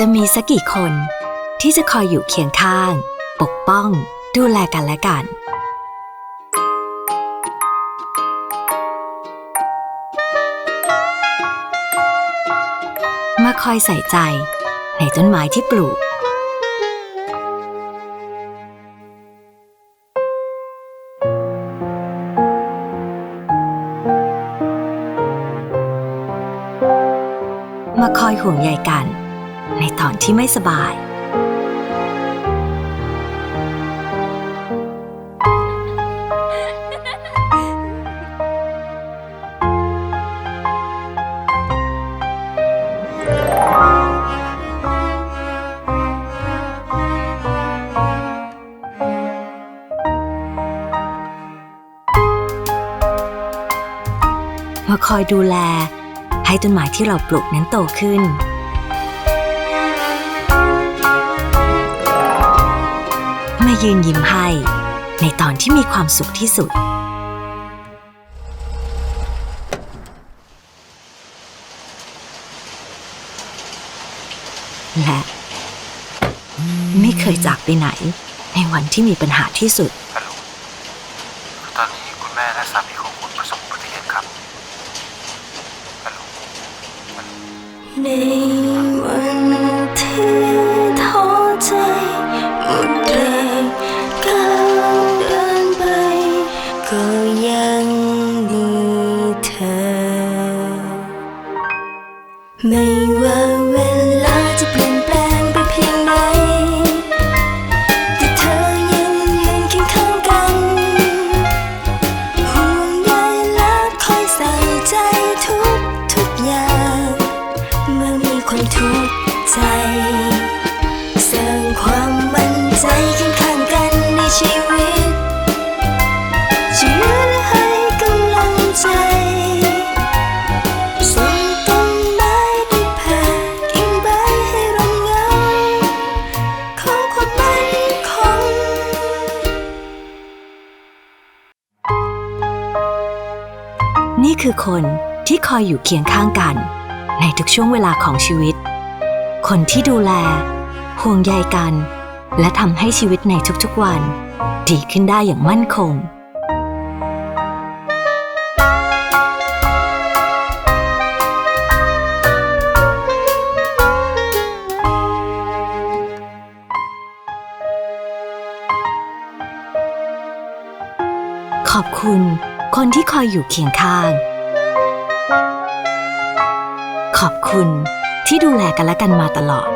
จะมีสักกี่คนที่จะคอยอยู่เคียงข้าง ปกป้อง ดูแลกันและกัน มาคอยใส่ใจในต้นไม้ที่ปลูก มาคอยห่วงใยกัน ในตอนที่ไม่สบาย มาคอยดูแลให้ต้นไม้ที่เราปลูกนั้นโตขึ้น ยืนยิ้มให้ ในตอนที่มีความสุขที่สุด และ ไม่เคยจากไปไหน ในวันที่มีปัญหาที่สุด ฮัลโหลตอนนี้คุณแม่และสามีของคุณประสบอุบัติเหตุครับ ฮัลโหลฮั ไม่ว่าเวลาจะเปลี่ยนแปลงไปเพียงไหนแต่เธอยังยืนเคียงข้างกันห่วงใยและคอยใส่ใจทุกทุกอย่าง เมื่อมีคนทุกข์ใจสร้างความมั่นใจข้างข้างกันในชีวิต นี่คือคนที่คอยอยู่เคียงข้างกัน ในทุกช่วงเวลาของชีวิต คนที่ดูแล ห่วงใยกัน และทำให้ชีวิตในทุกๆวัน ดีขึ้นได้อย่างมั่นคง ขอบคุณ คนที่คอยอยู่เคียงข้าง ขอบคุณที่ดูแลกันและกันมาตลอด